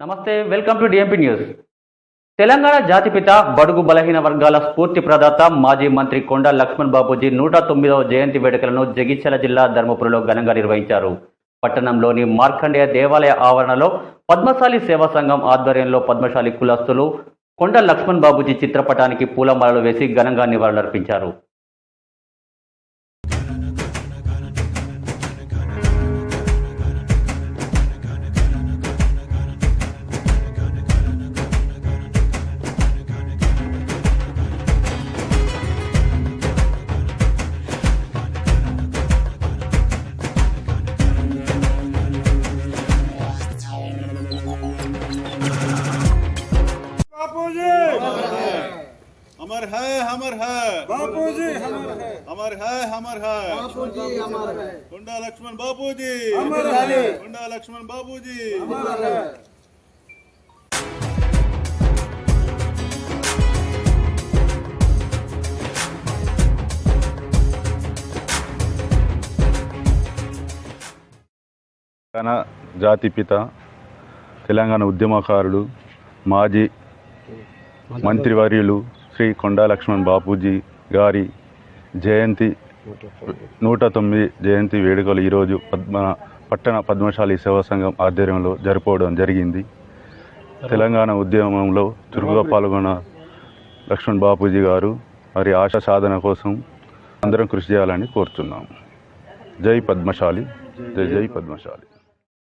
నమస్తే welcome to D M P news Telangana జాతిపిత బడుగు బలహీన వర్గాల స్ఫూర్తి ప్రదాత మాజీ మంత్రి కొండ లక్ష్మణ్ బాబూజీ నూట తొమ్మిదవ జయంతి వేడుకలను జగిత్యాల జిల్లా ధర్మపురిలో ఘనంగా నిర్వహించారు. పట్టణంలోని మార్కండేయ దేవాలయ ఆవరణలో పద్మశాలి సేవా సంఘం ఆధ్వర్యంలో పద్మశాలి కులస్తులు కొండ లక్ష్మణ్ బాబూజీ చిత్రపటానికి పూలమాలలు వేసి ఘనంగా నివాళులర్పించారు. बापूजी। अमर है हमर है। बापूजी हमर है। अमर है हमर है। बापूजी अमर है। कुंडा लक्ष्मण बापूजी। अमर है। गुंडा लक्ष्मण बापूजी। अमर है। ಜಾತಿ ಪಿತ తెలంగాణ ఉద్యమకారుడు మాజీ మంత్రివర్యులు శ్రీ కొండా లక్ష్మణ్ బాపూజీ గారి జయంతి నూట తొమ్మిది జయంతి వేడుకలు ఈరోజు పద్మ పట్టణ పద్మశాలి సేవా సంఘం ఆధ్వర్యంలో జరుపుకోవడం జరిగింది. తెలంగాణ ఉద్యమంలో చురుకుగా పాల్గొన్న లక్ష్మణ్ బాపూజీ గారు వారి ఆశ సాధన కోసం అందరం కృషి చేయాలని కోరుతున్నాము. జై పద్మశాలి జై జై పద్మశాలి.